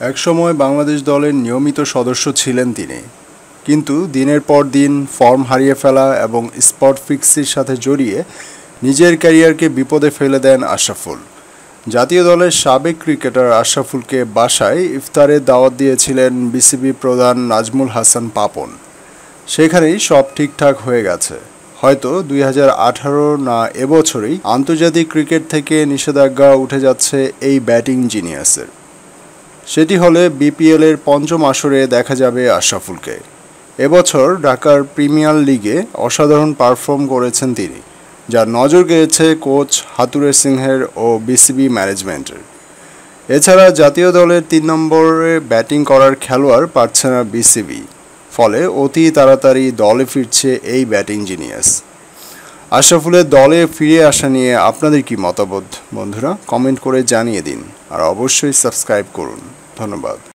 একসময় বাংলাদেশ দলের নিয়মিত সদস্য ছিলেন তিনি। কিন্তু দিনের পর দিন ফর্ম হারিয়ে ফেলা এবং স্পট ফিক্সির সাথে জড়িয়ে নিজের ক্যারিয়ারকে বিপদে ফেলে দেন আশরাফুল। জাতীয় দলের সাবেক ক্রিকেটার আশরাফুলকে বাসায় ইফতারের দাওয়াত দিয়েছিলেন বিসিবি প্রধান নাজমুল হাসান পাপন। সেখানেই সব ঠিকঠাক হয়ে গেছে। হয়তো দুই হাজার আঠারো না এবছরই আন্তর্জাতিক ক্রিকেট থেকে নিষেধাজ্ঞা উঠে যাচ্ছে এই ব্যাটিং জিনিয়াসের। সেটি হলে বিপিএলের পঞ্চম আসরে দেখা যাবে আশরাফুলকে। এবছর ঢাকার প্রিমিয়ার লিগে অসাধারণ পারফর্ম করেছেন তিনি, যার নজর গেছে কোচ হাতুরে সিংহের ও বিসিবি ম্যানেজমেন্টের। এছাড়া জাতীয় দলের তিন নম্বরে ব্যাটিং করার খেলোয়াড় পাচ্ছে না বিসিবি, ফলে অতি তাড়াতাড়ি দলে ফিরছে এই ব্যাটিং জিনিয়াস। আশরাফুলের দলে ফিরে আসা নিয়ে আপনাদের কি মতামত? বন্ধুরা, কমেন্ট করে জানিয়ে দিন, আর অবশ্যই সাবস্ক্রাইব করুন। ধন্যবাদ